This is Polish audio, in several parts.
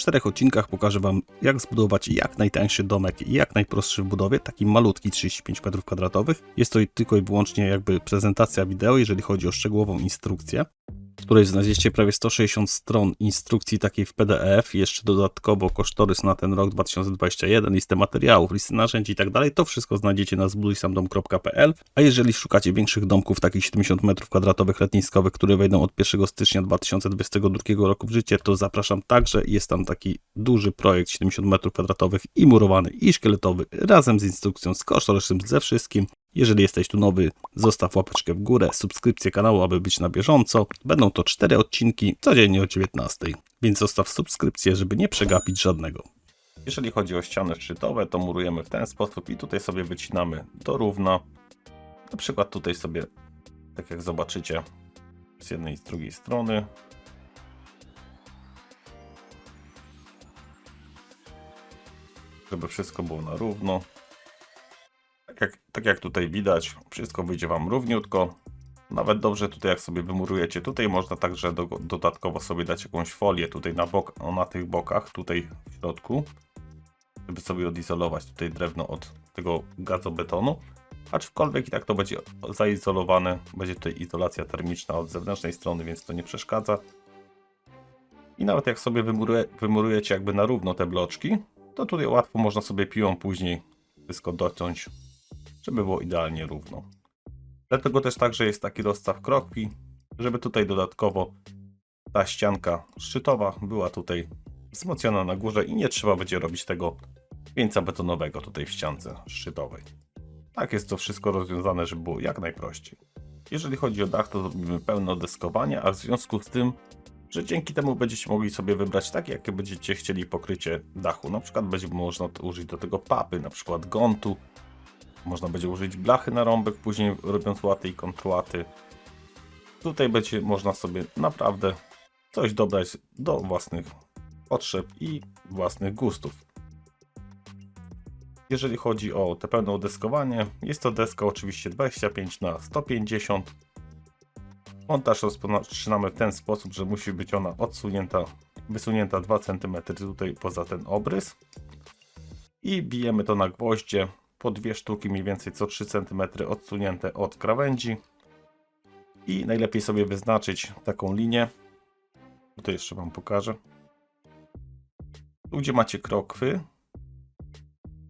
czterech odcinkach pokażę Wam, jak zbudować jak najtańszy domek i jak najprostszy w budowie, taki malutki 35 m2. Jest to tylko i wyłącznie jakby prezentacja wideo, jeżeli chodzi o szczegółową instrukcję, której znajdziecie prawie 160 stron instrukcji takiej w PDF, jeszcze dodatkowo kosztorys na ten rok 2021, listę materiałów, listę narzędzi i tak dalej. To wszystko znajdziecie na zbudujsamdom.pl. A jeżeli szukacie większych domków, takich 70 m2 letniskowych, które wejdą od 1 stycznia 2022 roku w życie, to zapraszam także. Jest tam taki duży projekt 70 m2 i murowany, i szkieletowy, razem z instrukcją, z kosztorysem, ze wszystkim. Jeżeli jesteś tu nowy, zostaw łapeczkę w górę, subskrypcję kanału, aby być na bieżąco. Będą to cztery odcinki codziennie o 19, więc zostaw subskrypcję, żeby nie przegapić żadnego. Jeżeli chodzi o ściany szczytowe, to murujemy w ten sposób i tutaj sobie wycinamy do równa. Na przykład tutaj sobie, tak jak zobaczycie, z jednej i z drugiej strony. Żeby wszystko było na równo. Tak jak, tak jak tutaj widać, wszystko wyjdzie Wam równiutko. Nawet dobrze tutaj jak sobie wymurujecie, tutaj można także do, dodatkowo sobie dać jakąś folię tutaj na, bok, o, na tych bokach, tutaj w środku, żeby sobie odizolować tutaj drewno od tego gazobetonu. Aczkolwiek i tak to będzie zaizolowane, będzie tutaj izolacja termiczna od zewnętrznej strony, więc to nie przeszkadza. I nawet jak sobie wymuruje, wymurujecie jakby na równo te bloczki, to tutaj łatwo można sobie piłą później wszystko dociąć, żeby było idealnie równo. Dlatego też także jest taki rozstaw krokwi, żeby tutaj dodatkowo ta ścianka szczytowa była tutaj wzmocniona na górze i nie trzeba będzie robić tego wieńca betonowego tutaj w ściance szczytowej. Tak jest to wszystko rozwiązane, żeby było jak najprościej. Jeżeli chodzi o dach, to zrobimy pełne deskowanie, a w związku z tym, że dzięki temu będziecie mogli sobie wybrać takie, jakie będziecie chcieli pokrycie dachu. Na przykład będzie można użyć do tego papy, na przykład gontu, można będzie użyć blachy na rąbek, później robiąc łaty i kontrłaty. Tutaj będzie można sobie naprawdę coś dobrać do własnych potrzeb i własnych gustów. Jeżeli chodzi o te pełne deskowanie, jest to deska oczywiście 25 na 150 Montaż rozpoczynamy w ten sposób, że musi być ona odsunięta, wysunięta 2 cm tutaj poza ten obrys. I bijemy to na gwoździe po dwie sztuki mniej więcej co 3 cm odsunięte od krawędzi. I najlepiej sobie wyznaczyć taką linię. Tutaj jeszcze Wam pokażę. Tu gdzie macie krokwy,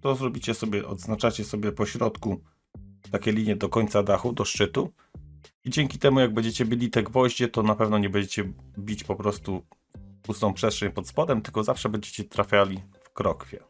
to zrobicie sobie, odznaczacie sobie po środku takie linie do końca dachu, do szczytu. I dzięki temu, jak będziecie byli te gwoździe, to na pewno nie będziecie bić po prostu pustą przestrzeń pod spodem, tylko zawsze będziecie trafiali w krokwie.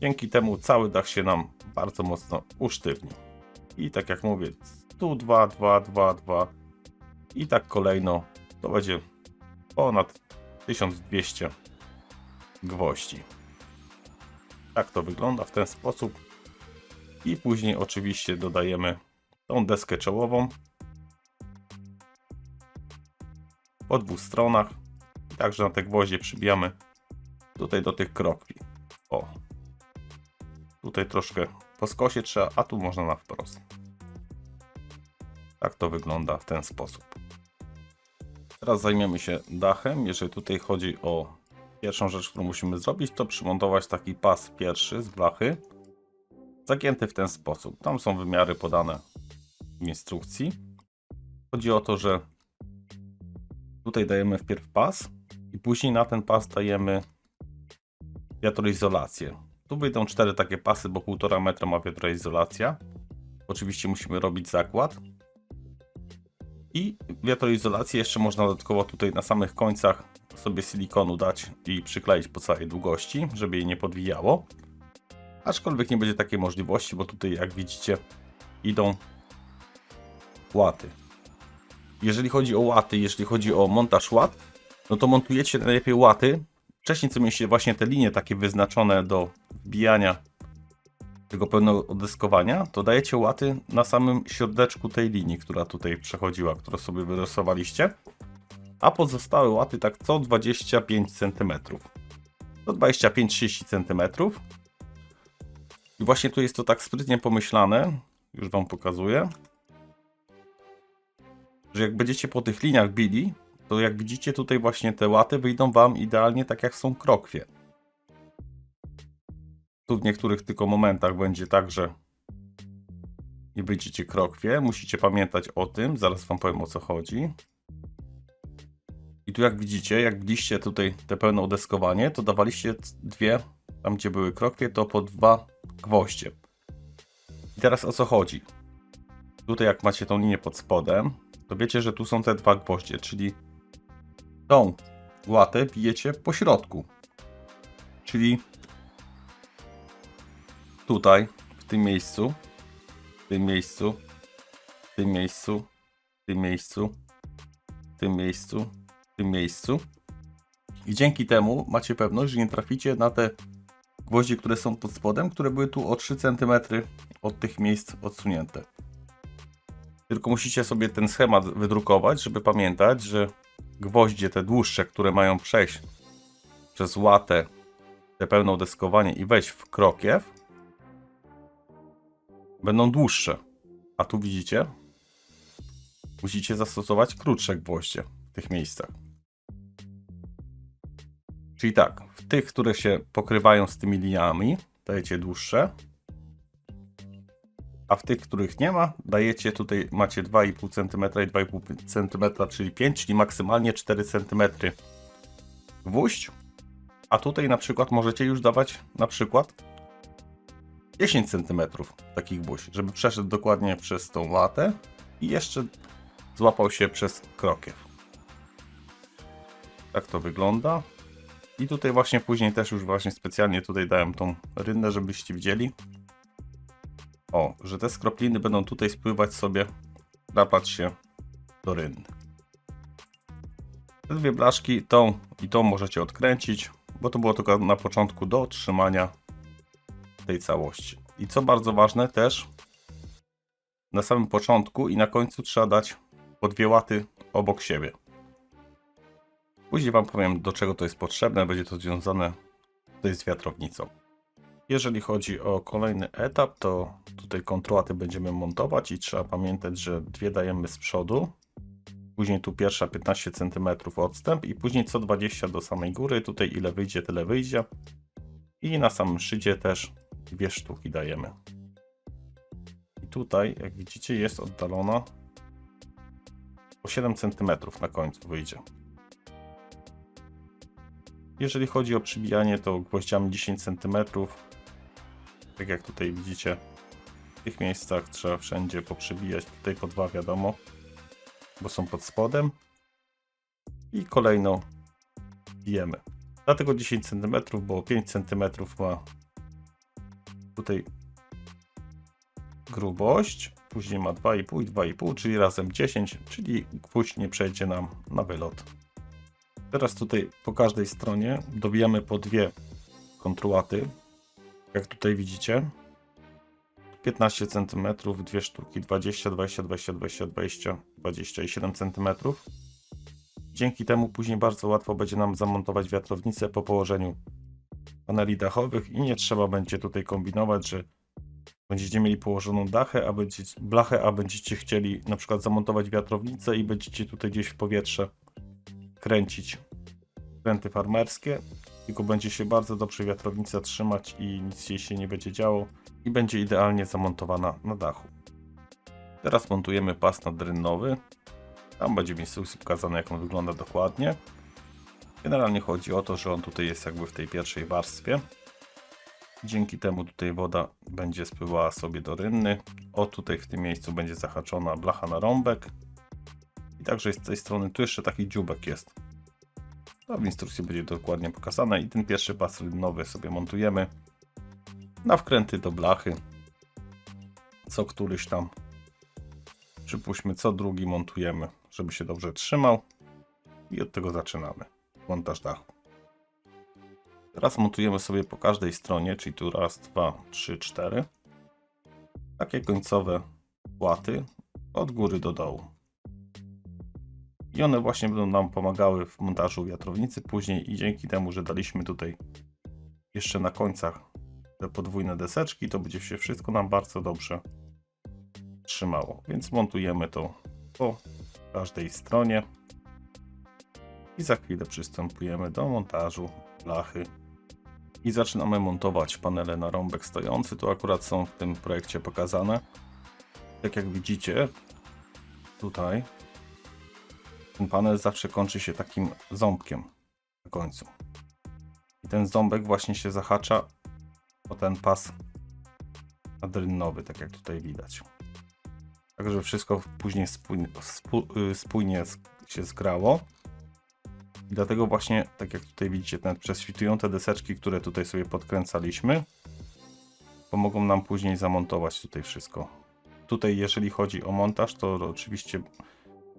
Dzięki temu cały dach się nam bardzo mocno usztywni. I tak jak mówię, tu 2, 2, 2, 2 i tak kolejno to będzie ponad 1200 gwoździ. Tak to wygląda w ten sposób. I później oczywiście dodajemy tą deskę czołową po dwóch stronach. Także na te gwoździe przybijamy tutaj do tych krokwi. O. Tutaj troszkę po skosie trzeba, a tu można na wprost. Tak to wygląda w ten sposób. Teraz zajmiemy się dachem. Jeżeli tutaj chodzi o pierwszą rzecz, którą musimy zrobić, to przymontować taki pas pierwszy z blachy. Zagięty w ten sposób. Tam są wymiary podane w instrukcji. Chodzi o to, że tutaj dajemy wpierw pas i później na ten pas dajemy wiatroizolację. Tu wyjdą cztery takie pasy, bo 1,5 metra ma wiatroizolacja. Oczywiście musimy robić zakład. I wiatroizolację jeszcze można dodatkowo tutaj na samych końcach sobie silikonu dać i przykleić po całej długości, żeby jej nie podwijało. Aczkolwiek nie będzie takiej możliwości, bo tutaj jak widzicie idą łaty. Jeżeli chodzi o łaty, jeżeli chodzi o montaż łat, no to montujecie najlepiej łaty. Wcześniej co mieliście właśnie te linie takie wyznaczone do wbijania tego pełnego odeskowania, to dajecie łaty na samym środeczku tej linii, która tutaj przechodziła, którą sobie wyrysowaliście. A pozostałe łaty tak co 25 cm. Do 25-30 cm. I właśnie tu jest to tak sprytnie pomyślane, już Wam pokazuję, że jak będziecie po tych liniach bili, to jak widzicie tutaj właśnie te łaty wyjdą Wam idealnie tak jak są krokwie. Tu w niektórych tylko momentach będzie tak, że nie wyjdziecie krokwie. Musicie pamiętać o tym, zaraz Wam powiem o co chodzi. I tu jak widzicie, jak biliście tutaj te pełne odeskowanie, to dawaliście dwie, tam gdzie były krokwie, to po dwa gwoździe. I teraz o co chodzi? Tutaj jak macie tą linię pod spodem, to wiecie, że tu są te dwa gwoździe, czyli tą łatę bijecie po środku. Czyli tutaj, w tym miejscu, w tym miejscu, w tym miejscu, w tym miejscu, w tym miejscu, w tym miejscu. I dzięki temu macie pewność, że nie traficie na te gwoździe, które są pod spodem, które były tu o 3 cm od tych miejsc odsunięte. Tylko musicie sobie ten schemat wydrukować, żeby pamiętać, że gwoździe te dłuższe, które mają przejść przez łatę, te pełne deskowanie i wejść w krokiew, będą dłuższe. A tu widzicie, musicie zastosować krótsze gwoździe w tych miejscach. Czyli tak, w tych, które się pokrywają z tymi liniami, dajecie dłuższe, a w tych, których nie ma, dajecie tutaj, macie 2,5 cm i 2,5 cm, czyli 5, czyli maksymalnie 4 cm gwóźdź, a tutaj na przykład możecie już dawać na przykład 10 cm takich gwóźdź, żeby przeszedł dokładnie przez tą łatę i jeszcze złapał się przez krokiew. Tak to wygląda. I tutaj właśnie później też już właśnie specjalnie tutaj dałem tą rynnę, żebyście widzieli. O, że te skropliny będą tutaj spływać sobie, naplać się do rynny. Te dwie blaszki, tą i tą możecie odkręcić, bo to było tylko na początku do tej całości. I co bardzo ważne też, na samym początku i na końcu trzeba dać po dwie łaty obok siebie. Później Wam powiem, do czego to jest potrzebne. Będzie to związane tutaj z wiatrownicą. Jeżeli chodzi o kolejny etap, to tutaj kontrołaty będziemy montować i trzeba pamiętać, że dwie dajemy z przodu. Później tu pierwsza 15 cm odstęp i później co 20 do samej góry. Tutaj ile wyjdzie, tyle wyjdzie. I na samym szydzie też dwie sztuki dajemy. I tutaj, jak widzicie, jest oddalona o 7 cm na końcu wyjdzie. Jeżeli chodzi o przybijanie, to gwoździami 10 cm. Tak jak tutaj widzicie, w tych miejscach trzeba wszędzie poprzybijać. Tutaj po dwa wiadomo, bo są pod spodem. I kolejno bijemy. Dlatego 10 cm, bo 5 cm ma tutaj grubość. Później ma 2,5 i 2,5, czyli razem 10, czyli gwóźdź nie przejdzie nam na wylot. Teraz tutaj po każdej stronie dobijamy po dwie kontruaty. Jak tutaj widzicie. 15 cm, dwie sztuki, 20, 20, 20, 20, 20, 27 cm. Dzięki temu później bardzo łatwo będzie nam zamontować wiatrownicę po położeniu paneli dachowych i nie trzeba będzie tutaj kombinować, że będziecie mieli położoną dachę, a będziecie, blachę, a będziecie chcieli na przykład zamontować wiatrownicę i będziecie tutaj gdzieś w powietrze kręcić kręty farmerskie, tylko będzie się bardzo dobrze wiatrownica trzymać i nic jej się nie będzie działo i będzie idealnie zamontowana na dachu. Teraz montujemy pas nadrynnowy. Tam będzie instrukcji pokazane jak on wygląda dokładnie. Generalnie chodzi o to, że on tutaj jest jakby w tej pierwszej warstwie. Dzięki temu tutaj woda będzie spływała sobie do rynny. O tutaj w tym miejscu będzie zahaczona blacha na rąbek. I także z tej strony tu jeszcze taki dziubek jest. To w instrukcji będzie dokładnie pokazane i ten pierwszy pas rynnowy sobie montujemy na wkręty do blachy. Co któryś tam, przypuśćmy co drugi montujemy, żeby się dobrze trzymał i od tego zaczynamy montaż dachu. Teraz montujemy sobie po każdej stronie, czyli tu raz, dwa, trzy, cztery. Takie końcowe płaty od góry do dołu. I one właśnie będą nam pomagały w montażu wiatrownicy później i dzięki temu, że daliśmy tutaj jeszcze na końcach te podwójne deseczki, to będzie się wszystko nam bardzo dobrze trzymało. Więc montujemy to po każdej stronie. I za chwilę przystępujemy do montażu blachy. I zaczynamy montować panele na rąbek stojący. Tu akurat są w tym projekcie pokazane. Tak jak widzicie, tutaj ten panel zawsze kończy się takim ząbkiem na końcu. I ten ząbek właśnie się zahacza o ten pas adrynowy, tak jak tutaj widać. Tak, żeby wszystko później spójnie, spó- y, spójnie się zgrało. I dlatego właśnie, tak jak tutaj widzicie, te prześwitujące deseczki, które tutaj sobie podkręcaliśmy, pomogą nam później zamontować tutaj wszystko. Tutaj, jeżeli chodzi o montaż, to oczywiście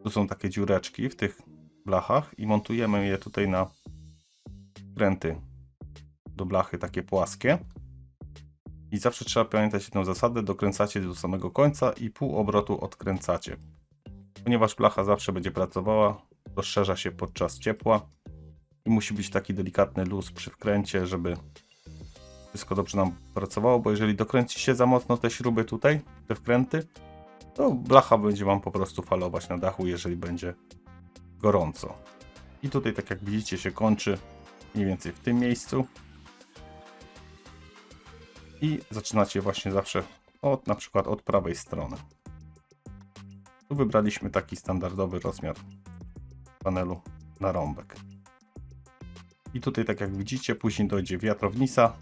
tu są takie dziureczki w tych blachach i montujemy je tutaj na kręty do blachy takie płaskie. I zawsze trzeba pamiętać jedną zasadę, dokręcacie do samego końca i pół obrotu odkręcacie. Ponieważ blacha zawsze będzie pracowała, rozszerza się podczas ciepła i musi być taki delikatny luz przy wkręcie, żeby wszystko dobrze nam pracowało, bo jeżeli dokręci się za mocno te śruby tutaj, te wkręty, to blacha będzie Wam po prostu falować na dachu, jeżeli będzie gorąco. I tutaj, tak jak widzicie, się kończy mniej więcej w tym miejscu. I zaczynacie właśnie zawsze od na przykład od prawej strony. Tu wybraliśmy taki standardowy rozmiar panelu na rąbek. I tutaj, tak jak widzicie, później dojdzie wiatrownica,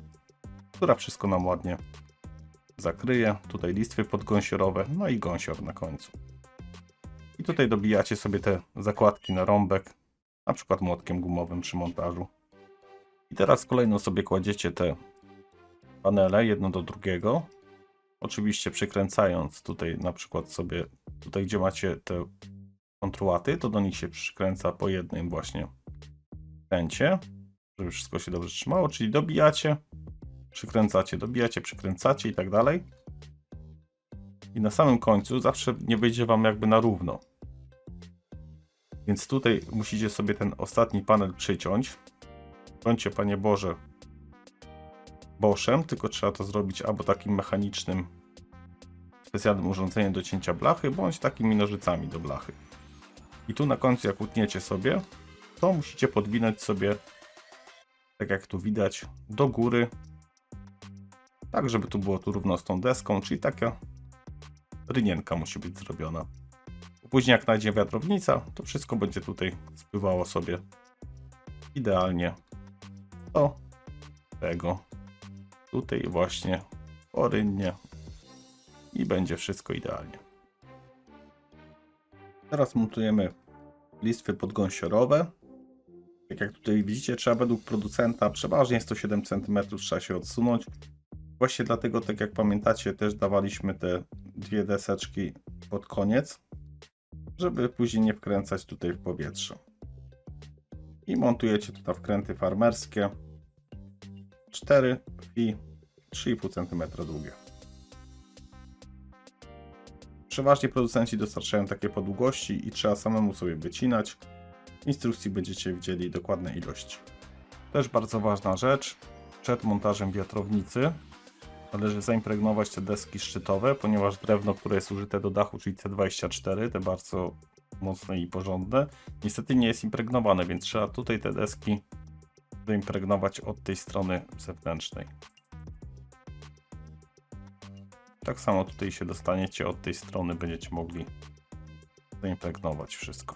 która wszystko nam ładnie zakryje. Tutaj listwy podgąsiorowe, no i gąsior na końcu. I tutaj dobijacie sobie te zakładki na rąbek, na przykład młotkiem gumowym przy montażu. I teraz kolejno sobie kładziecie te panele jedno do drugiego. Oczywiście przykręcając tutaj na przykład sobie, tutaj gdzie macie te kontruaty, to do nich się przykręca po jednym właśnie kręcie, żeby wszystko się dobrze trzymało, czyli dobijacie, przykręcacie, dobijacie, przykręcacie i tak dalej. I na samym końcu zawsze nie wyjdzie Wam jakby na równo. Więc tutaj musicie sobie ten ostatni panel przyciąć. Bądźcie, Panie Boże, boszem, tylko trzeba to zrobić albo takim mechanicznym, specjalnym urządzeniem do cięcia blachy, bądź takimi nożycami do blachy. I tu na końcu, jak utniecie sobie, to musicie podwinąć sobie, tak jak tu widać, do góry, tak żeby tu było tu równo z tą deską, czyli taka rynienka musi być zrobiona. Później jak najdzie wiatrownica, to wszystko będzie tutaj spływało sobie idealnie do tego tutaj właśnie porynnie i będzie wszystko idealnie. Teraz montujemy listwy podgąsiorowe. Tak jak tutaj widzicie, trzeba według producenta przeważnie 107 cm trzeba się odsunąć. Właśnie dlatego, tak jak pamiętacie, też dawaliśmy te dwie deseczki pod koniec, żeby później nie wkręcać tutaj w powietrze. I montujecie tutaj wkręty farmerskie 4 i 3,5 cm długie. Przeważnie producenci dostarczają takie po długości i trzeba samemu sobie wycinać. W instrukcji będziecie widzieli dokładne ilości. Też bardzo ważna rzecz, przed montażem wiatrownicy należy zaimpregnować te deski szczytowe, ponieważ drewno, które jest użyte do dachu, czyli C24, te bardzo mocne i porządne, niestety nie jest impregnowane, więc trzeba tutaj te deski zaimpregnować od tej strony zewnętrznej. Tak samo tutaj się dostaniecie od tej strony, będziecie mogli zaimpregnować wszystko.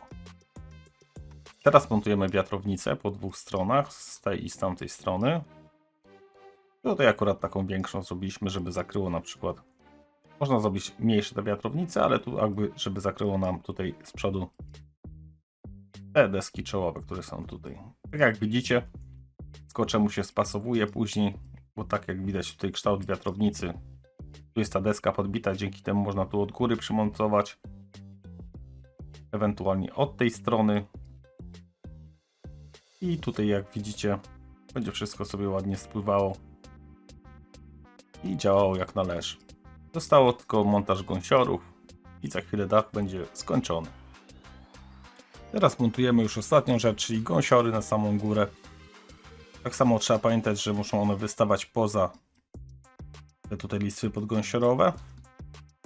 Teraz montujemy wiatrownicę po dwóch stronach, z tej i z tamtej strony. Tutaj akurat taką większą zrobiliśmy, żeby zakryło na przykład. Można zrobić mniejsze te wiatrownice, ale tu jakby, żeby zakryło nam tutaj z przodu te deski czołowe, które są tutaj. Tak jak widzicie, skocze mu się spasowuje później, bo tak jak widać tutaj kształt wiatrownicy. Tu jest ta deska podbita, dzięki temu można tu od góry przymontować. Ewentualnie od tej strony. I tutaj jak widzicie, będzie wszystko sobie ładnie spływało. I działało jak należy. Zostało tylko montaż gąsiorów i za chwilę dach będzie skończony. Teraz montujemy już ostatnią rzecz, czyli gąsiory na samą górę. Tak samo trzeba pamiętać, że muszą one wystawać poza tutaj listwy podgąsiorowe.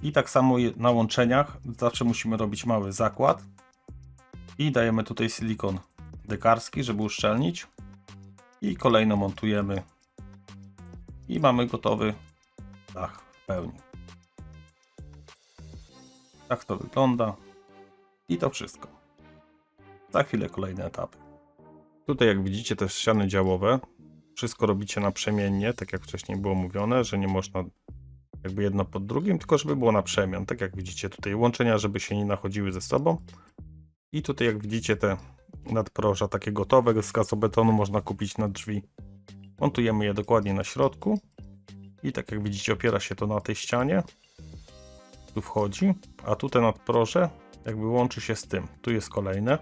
I tak samo na łączeniach zawsze musimy robić mały zakład. I dajemy tutaj silikon dekarski, żeby uszczelnić. I kolejno montujemy. I mamy gotowy dach w pełni. Tak to wygląda. I to wszystko. Za chwilę kolejne etapy. Tutaj jak widzicie te ściany działowe. Wszystko robicie naprzemiennie, tak jak wcześniej było mówione, że nie można jakby jedno pod drugim, tylko żeby było na przemian. Tak jak widzicie tutaj łączenia, żeby się nie nachodziły ze sobą. I tutaj jak widzicie te nadproża takie gotowe z gazobetonu można kupić na drzwi. Montujemy je dokładnie na środku. I tak jak widzicie opiera się to na tej ścianie. Tu wchodzi, a tu te nadproże jakby łączy się z tym. Tu jest kolejne.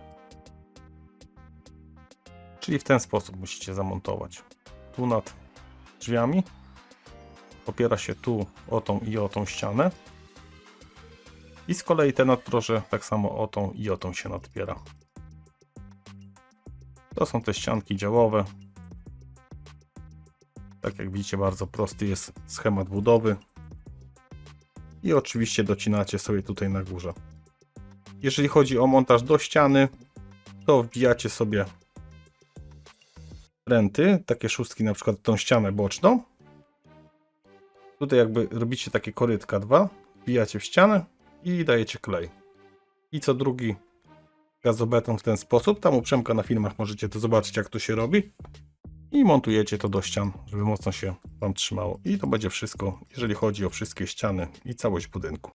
Czyli w ten sposób musicie zamontować. Tu nad drzwiami opiera się tu o tą i o tą ścianę. I z kolei te nadproże tak samo o tą i o tą się nadpiera. To są te ścianki działowe. Tak jak widzicie, bardzo prosty jest schemat budowy. I oczywiście docinacie sobie tutaj na górze. Jeżeli chodzi o montaż do ściany, to wbijacie sobie pręty, takie szóstki na przykład tą ścianę boczną. Tutaj jakby robicie takie korytka dwa, wbijacie w ścianę i dajecie klej. I co drugi gazobeton w ten sposób. Tam u Przemka na filmach możecie to zobaczyć jak to się robi. I montujecie to do ścian, żeby mocno się Wam trzymało. I to będzie wszystko, jeżeli chodzi o wszystkie ściany i całość budynku.